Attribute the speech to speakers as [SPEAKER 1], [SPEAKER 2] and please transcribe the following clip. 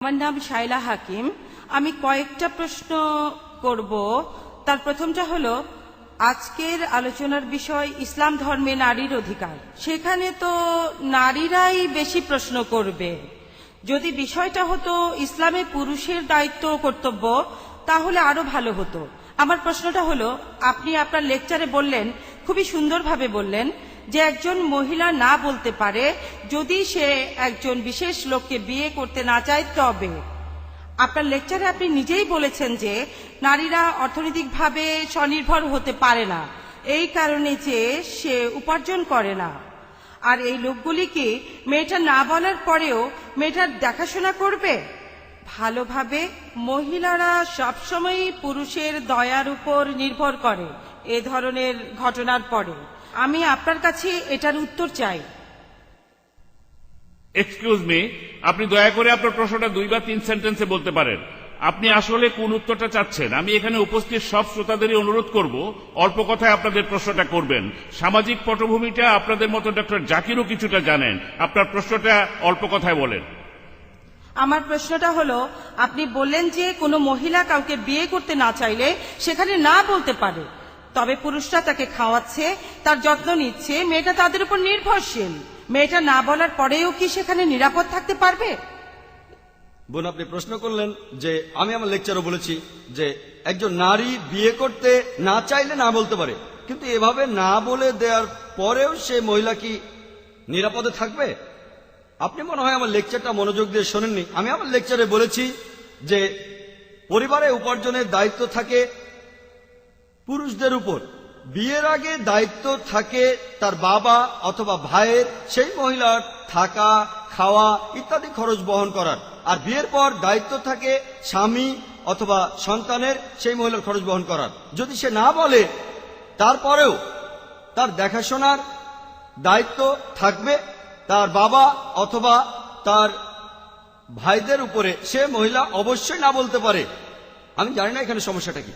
[SPEAKER 1] আমার নাম শাইলা হাকিম। আমি কয়েকটা প্রশ্ন করব। তার প্রথমটা হলো, আজকের আলোচনার বিষয় ইসলাম ধর্মে নারীর অধিকার। সেখানে তো নারীরাই বেশি প্রশ্ন করবে। যদি বিষয়টা হতো ইসলামে পুরুষের দায়িত্ব কর্তব্য, তাহলে আরও ভালো হতো। আমার প্রশ্নটা হলো, আপনি আপনার লেকচারে বললেন, খুবই সুন্দরভাবে বললেন যে একজন মহিলা না বলতে পারে, যদি সে একজন বিশেষ লোককে বিয়ে করতে না চায়, তবে। আপনার লেকচারে আপনি নিজেই বলেছেন যে, নারীরা অর্থনৈতিকভাবে স্বনির্ভর হতে পারে না। এই কারণে যে সে উপার্জন করে না। আর এই লোকগুলিকে মেয়েটা না বলার পরেও মেয়েটার দেখাশোনা করবে? ভালোভাবে মহিলারা সবসময়ই পুরুষের দয়ার উপর নির্ভর করে। এ ধরনের ঘটনার পরে। আমি আপনার কাছে এটার উত্তর চাই।
[SPEAKER 2] এক্সকিউজ মি আপনি দয়া করে আপনার প্রশ্নটা দুই বা তিন সেন্টেন্সে বলতে পারেন। আপনি আসলে কোন উত্তরটা চাচ্ছেন? আমি এখানে উপস্থিত সব শ্রোতাদেরই অনুরোধ করব অল্প কথায় আপনাদের প্রশ্নটা করবেন। সামাজিক পটভূমিটা আপনাদের মতো ডক্টর জাকিরও কিছুটা জানেন। আপনার প্রশ্নটা অল্প কথায় বলেন।
[SPEAKER 1] আমার প্রশ্নটা হলো আপনি বললেন যে কোনো মহিলা কাউকে বিয়ে করতে না চাইলে সেখানে না বলতে পারে। তবে পুরুষরা তাকে খাওয়াচ্ছে, তার যত্ন নিচ্ছে, মেয়েটা তাদের উপর নির্ভরশীল। মেয়েটা না বলার পরেও কি সেখানে নিরাপদ থাকতে পারবে?
[SPEAKER 3] বোন, আপনি প্রশ্ন করলেন যে, আমি আমার লেকচারও বলেছি যে, একজন নারী বিয়ে করতে না চাইলে না বলতে পারে। কিন্তু এভাবে না বলে দেওয়ার পরেও সে মহিলা কি নিরাপদে থাকবে? আপনি মনে হয় আমার লেকচারটা মনোযোগ দিয়ে শোনেননি। আমি আমার লেকচারে বলেছি যে, পরিবারে উপার্জনের দায়িত্ব থাকে পুরুষদের উপর। বিয়ের আগে দায়িত্ব থাকে তার বাবা অথবা ভাইয়ের, সেই মহিলার থাকা, খাওয়া ইত্যাদি খরচ বহন করার। আর বিয়ের পর দায়িত্ব থাকে স্বামী অথবা সন্তানের, সেই মহিলার খরচ বহন করার। যদি সে না বলে, তারপরেও তার দেখাশোনার দায়িত্ব থাকবে তার বাবা অথবা তার ভাইদের উপরে। সে মহিলা অবশ্যই না বলতে পারে। আমি জানি না এখানে সমস্যাটা কি।